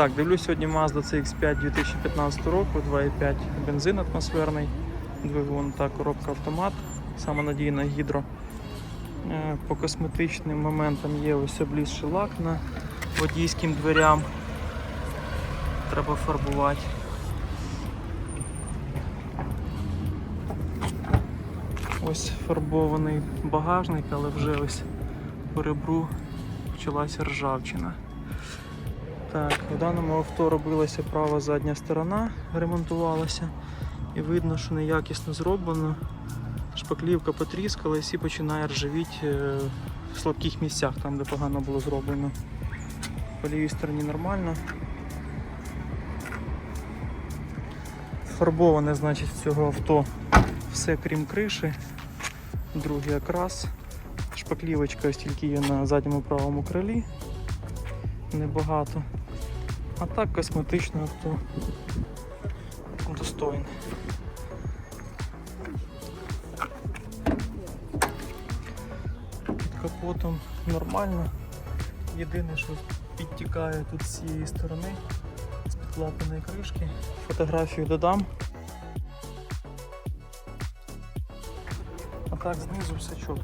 Так, дивлюсь сьогодні Mazda CX5 2015 року, 2,5 бензин атмосферний, двигун та коробка автомат, саме надійна гідро. Е, По косметичним моментам є ось облізший лак на водійським дверям. Треба фарбувати. Ось фарбований багажник, але вже ось по ребру почалася ржавчина. Так, в даному авто робилася права задня сторона, ремонтувалася. І видно, що неякісно зроблено. Шпаклівка потріскалась і починає ржавіти е, в слабких місцях, там де погано було зроблено. По лівій стороні нормально. Фарбоване, значить, цього авто все крім криші. Другий окрас. Шпаклівочка ось є на задньому правому крилі. Небагато. А так косметичне авто достойне. Під капотом нормально. Єдине, що підтікає тут з цієї сторони, з підклапаної кришки. Фотографію додам. А так знизу все чітко.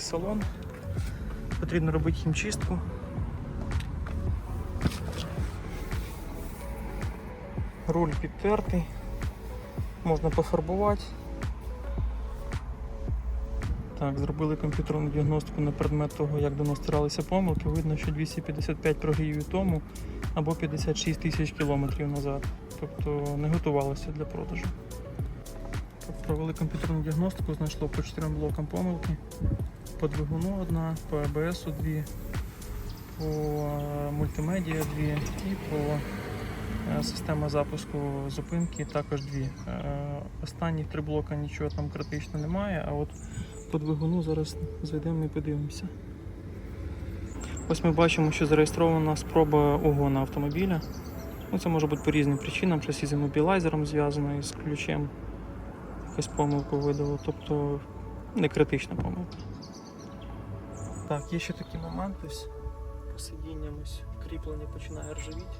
Салон. Потрібно робити хімчистку. Руль підтертий. Можна пофарбувати. Так, зробили комп'ютерну діагностику на предмет того, як до нас стиралися помилки. Видно, що 255 прогрівів тому або 56 тисяч кілометрів назад. Тобто не готувалося для продажу. Провели комп'ютерну діагностику, знайшло по чотирьом блокам помилки. По двигуну одна, по АБС дві, по е, мультимедіа дві і по е, система запуску зупинки також дві. Е, Останні три блока нічого там критично немає, а от по двигуну зараз зайдемо і подивимося. Ось ми бачимо, що зареєстрована спроба угону автомобіля. Ну, це може бути по різним причинам, щось із іммобілайзером зв'язано із ключем. Якась помилку видало, тобто не критична помилка. Так, є ще такі моменти ось по кріплення починає ржавіти.